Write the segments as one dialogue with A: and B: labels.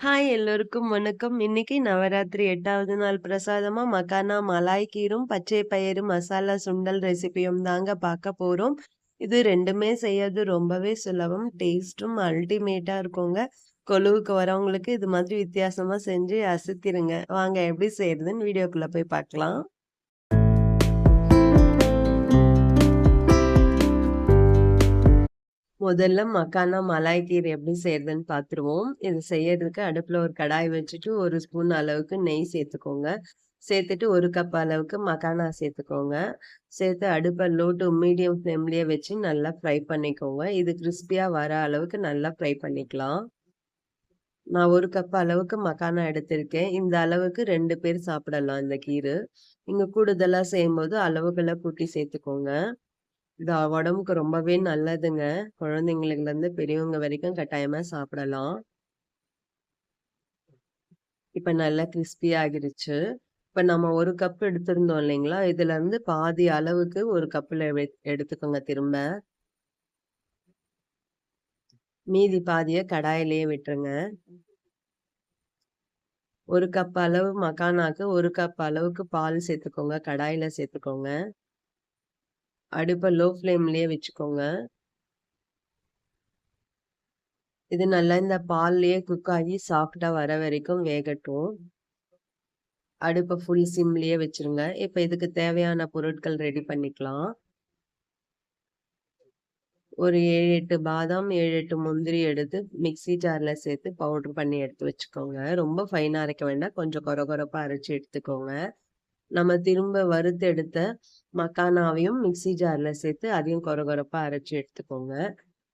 A: Hi எல்லோருக்கும் வணக்கம். இன்னைக்கு நவராத்திரி எட்டாவது நாள் பிரசாதமா மக்கானா மலாய் கீரும், பச்சை பயிறு மசாலா சுண்டல் ரெசிபியும் தாங்க பார்க்க போறோம். இது ரெண்டுமே செய்யறது ரொம்பவே சுலபம். டேஸ்ட்டும் அல்டிமேட்டா இருக்குங்க. கொலுவுக்கு வரவங்களுக்கு இது மாதிரி வித்தியாசமா செஞ்சு அசத்திருங்க. வாங்க எப்படி செய்யறதுன்னு வீடியோக்குள்ள போய் பார்க்கலாம். முதல்ல மக்கானா மலாய் கீர் எப்படி செய்யறதுன்னு பார்த்துருவோம். இது செய்யறதுக்கு அடுப்பில் ஒரு கடாய் வச்சுட்டு ஒரு ஸ்பூன் அளவுக்கு நெய் சேர்த்துக்கோங்க. சேர்த்துட்டு ஒரு கப் அளவுக்கு மக்கானா சேர்த்துக்கோங்க. சேர்த்து அடுப்பை லோ டு மீடியம் ஃப்ளேம்லேயே வச்சு நல்லா ஃப்ரை பண்ணிக்கோங்க. இது கிறிஸ்பியாக வர அளவுக்கு நல்லா ஃப்ரை பண்ணிக்கலாம். நான் ஒரு கப் அளவுக்கு மக்கானா எடுத்திருக்கேன். இந்த அளவுக்கு ரெண்டு பேர் சாப்பிடலாம் இந்த கீரு. இங்கே கூடுதலாக செய்யும்போது அளவுகளை கூட்டி சேர்த்துக்கோங்க. இது உடம்புக்கு ரொம்பவே நல்லதுங்க. குழந்தைங்களுக்குலருந்து பெரியவங்க வரைக்கும் கட்டாயமா சாப்பிடலாம். இப்ப நல்லா கிறிஸ்பி ஆகிருச்சு. இப்ப நம்ம ஒரு கப் எடுத்திருந்தோம் இல்லைங்களா? இதுல இருந்து பாதி அளவுக்கு ஒரு கப்பில் எடுத்துக்கோங்க திரும்ப. மீதி பாதிய கடாயிலேயே விட்டுருங்க. ஒரு கப் அளவு மக்கானாக்கு ஒரு கப் அளவுக்கு பால் சேர்த்துக்கோங்க. கடாயில சேர்த்துக்கோங்க. அடுப்பை லோ ஃப்ளேம்லேயே வச்சுக்கோங்க. இது நல்லா இந்த பால்லையே குக் ஆகி சாஃப்டாக வர வரைக்கும் வேகட்டும். அடுப்பை ஃபுல் சிம்லேயே வச்சுருங்க. இப்போ இதுக்கு தேவையான பொருட்கள் ரெடி பண்ணிக்கலாம். ஒரு 7, 8 பாதாம், 7, 8 முந்திரி எடுத்து மிக்ஸி ஜாரில் சேர்த்து பவுடர் பண்ணி எடுத்து வச்சுக்கோங்க. ரொம்ப ஃபைனாக அரைக்க வேண்டாம். கொஞ்சம் கொர கொரப்பாக அரைச்சி எடுத்துக்கோங்க. நம்ம திரும்ப வறுத்து எடுத்த மக்கானாவையும் மிக்ஸி ஜாரில் சேர்த்து அதையும் கொர கொரப்பா அரைச்சி எடுத்துக்கோங்க.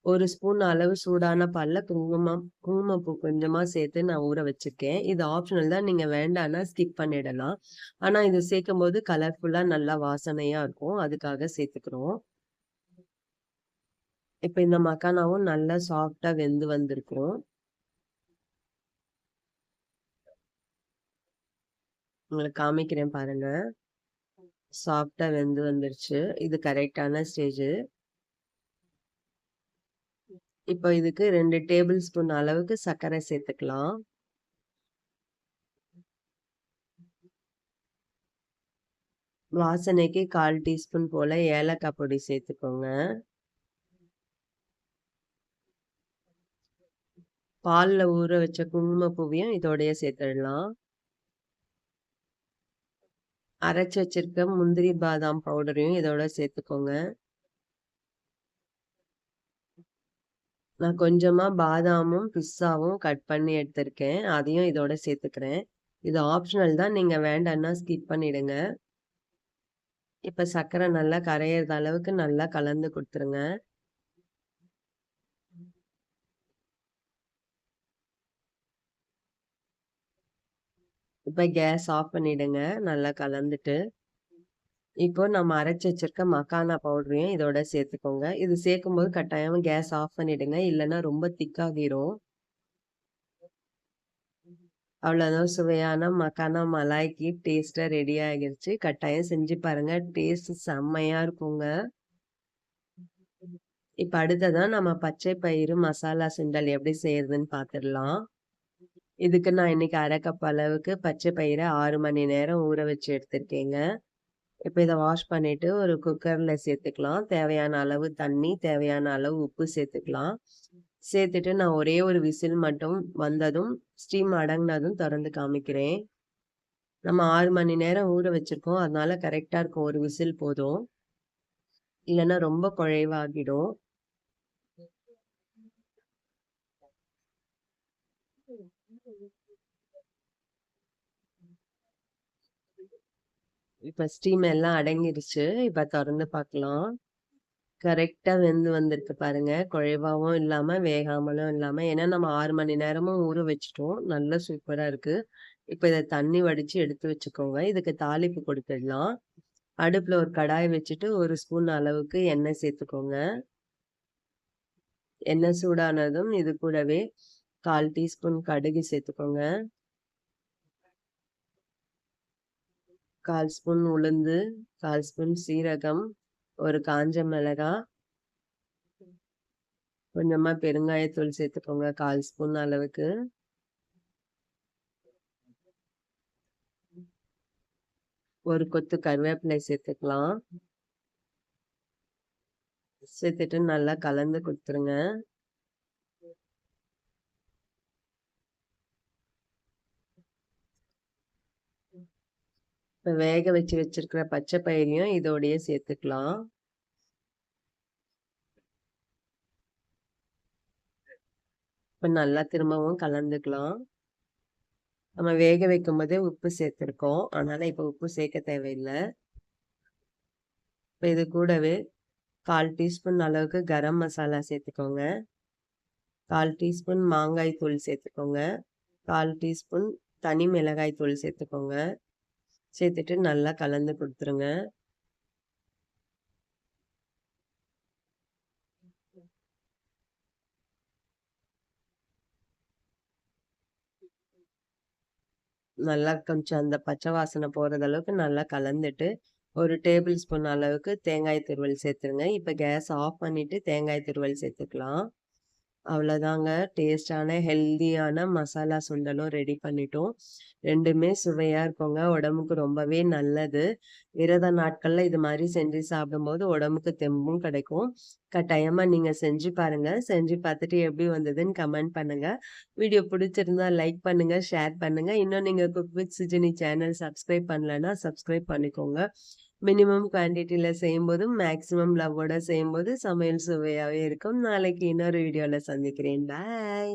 A: ஒரு ஸ்பூன் அளவு சூடான பால்ல குங்குமம் குங்குமப்பூ கொஞ்சமாக சேர்த்து நான் ஊற வச்சிருக்கேன். இது ஆப்ஷனல் தான். நீங்கள் வேண்டான்னா ஸ்கிப் பண்ணிடலாம். ஆனால் இது சேர்க்கும்போது கலர்ஃபுல்லாக நல்லா வாசனையாக இருக்கும். அதுக்காக சேர்த்துக்கிறோம். இப்போ இந்த மக்கானாவும் நல்லா சாஃப்டாக வெந்து வந்திருக்கும். உங்களுக்கு காமிக்கிறேன் பாருங்க. சாஃப்டா வெந்து வந்துருச்சு. இது கரெக்டான ஸ்டேஜு. இப்போ இதுக்கு ரெண்டு டேபிள் ஸ்பூன் அளவுக்கு சர்க்கரை சேர்த்துக்கலாம். வாசனைக்கு 1/4 டீஸ்பூன் போல ஏலக்காய் பொடி சேர்த்துக்கோங்க. பாலில் ஊற வச்ச குங்குமப்பூவையும் இதோடைய சேர்த்துடலாம். அரைச்சி வச்சிருக்க முந்திரி, பாதாம் பவுடரையும் இதோட சேர்த்துக்கோங்க. நான் கொஞ்சமா பாதாமும், பிஸ்ஸாவும் கட் பண்ணி எடுத்திருக்கேன். அதையும் இதோட சேர்த்துக்கிறேன். இது ஆப்ஷனல் தான். நீங்க வேண்டான்னா ஸ்கிப் பண்ணிடுங்க. இப்ப சர்க்கரை நல்லா கரையிறது அளவுக்கு நல்லா கலந்து கொடுத்துருங்க இப்போ கேஸ் ஆஃப் பண்ணிடுங்க. நல்லா கலந்துட்டு. இப்போ நம்ம அரைச்சி வச்சிருக்க மக்கானா பவுடரையும் இதோட சேர்த்துக்கோங்க. இது சேர்க்கும்போது கட்டாயம் கேஸ் ஆஃப் பண்ணிடுங்க. இல்லைன்னா ரொம்ப திக்காகிரும். அவ்வளோதான் சுவையான மக்கானா மலாய்க்கு டேஸ்ட்டாக ரெடி ஆகிருச்சு. கட்டாயம் செஞ்சு பாருங்க. டேஸ்ட் செம்மையாக இருக்குங்க. இப்போ அடுத்ததான் நம்ம பச்சை பயிறு மசாலா சுண்டல் எப்படி செய்யறதுன்னு பார்த்துடலாம். இதுக்கு நான் இன்னைக்கு அரை கப் அளவுக்கு பச்சை பயிரை ஆறு மணி நேரம் ஊற வச்சு எடுத்துருக்கேங்க இப்போ இதை வாஷ் பண்ணிட்டு ஒரு குக்கரில் சேர்த்துக்கலாம். தேவையான அளவு தண்ணி, தேவையான அளவு உப்பு சேர்த்துக்கலாம். சேர்த்துட்டு நான் ஒரே ஒரு விசில் மட்டும் வந்ததும், ஸ்டீம் அடங்குனதும் திறந்து காமிக்கிறேன். நம்ம ஆறு மணி நேரம் ஊற வச்சுருக்கோம் அதனால கரெக்டாக இருக்கும். ஒரு விசில் போதும். இல்லைன்னா ரொம்ப குழைவாகிடும். இப்ப ஸ்டீம் எல்லாம் அடங்கிருச்சு. இப்ப தொறந்து பார்க்கலாம். கரெக்டா வெந்து வந்திருக்கு பாருங்க. குழைவாவும் இல்லாம, வேகாமலும் இல்லாம. ஏன்னா நம்ம ஆறு மணி நேரமும் ஊற வச்சுட்டோம். நல்லா சூப்பரா இருக்கு. இப்ப இத தண்ணி வடிச்சு எடுத்து வச்சுக்கோங்க. இதுக்கு தாளிப்பு கொடுத்துடலாம். அடுப்புல ஒரு கடாய் வச்சுட்டு ஒரு ஸ்பூன் அளவுக்கு எண்ணெய் சேர்த்துக்கோங்க. எண்ணெய் சூடானதும் இது கூடவே கால் டீஸ்பூன் கடுகு சேர்த்துக்கோங்க. கால் ஸ்பூன் உளுந்து கால் ஸ்பூன் சீரகம் ஒரு காஞ்ச மிளகா. கொஞ்சமாக பெருங்காயத்தூள் சேர்த்துக்கோங்க கால் ஸ்பூன் அளவுக்கு. ஒரு கொத்து கருவேப்பிலை சேர்த்துக்கலாம். சேர்த்துட்டு நல்லா கலந்து கொடுத்துருங்க. இப்போ வேக வச்சு வச்சிருக்கிற பச்சை பயிரையும் இதோடையே சேர்த்துக்கலாம். இப்போ நல்லா திரும்பவும் கலந்துக்கலாம். நம்ம வேக வைக்கும்போதே உப்பு சேர்த்துருக்கோம். அதனால இப்போ உப்பு சேர்க்க தேவையில்லை இப்போ இது கூடவே 1/4 டீஸ்பூன் அளவுக்கு கரம் மசாலா சேர்த்துக்கோங்க. 1/4 டீஸ்பூன் மாங்காய் தூள் சேர்த்துக்கோங்க. 1/4 டீஸ்பூன் தனி மிளகாய் தூள் சேர்த்துக்கோங்க. சேர்த்துட்டு நல்லா கலந்து கொடுத்துருங்க நல்லா கொஞ்சம் அந்த பச்சை வாசனை போறது அளவுக்கு நல்லா கலந்துட்டு, ஒரு டேபிள் ஸ்பூன் அளவுக்கு தேங்காய் துருவல் சேர்த்துருங்க. இப்போ கேஸ் ஆஃப் பண்ணிட்டு தேங்காய் துருவல் சேர்த்துக்கலாம். அவ்வளோதாங்க டேஸ்டான ஹெல்தியான மசாலா சுண்டலும் ரெடி பண்ணிட்டோம். ரெண்டுமே சுவையாக இருக்குங்க. உடம்புக்கு ரொம்பவே நல்லது. விரத நாட்களில் இது மாதிரி செஞ்சு சாப்பிடும்போது உடம்புக்கு தெம்பும் கிடைக்கும். கட்டாயமாக நீங்கள் செஞ்சு பாருங்கள் செஞ்சு பார்த்துட்டு எப்படி வந்ததுன்னு கமெண்ட் பண்ணுங்கள் வீடியோ பிடிச்சிருந்தா லைக் பண்ணுங்கள் ஷேர் பண்ணுங்கள் இன்னும் நீங்கள் cook with Sujini channel subscribe பண்ணலன்னா சப்ஸ்கிரைப் பண்ணிக்கோங்க. மினிமம் குவான்டிட்டியில் செய்யும்போது, மேக்ஸிமம் லவ்வோட செய்யும்போது சமையல் சுவையாகவே இருக்கும். நாளைக்கு இன்னொரு வீடியோவில் சந்திக்கிறேன். பாய்.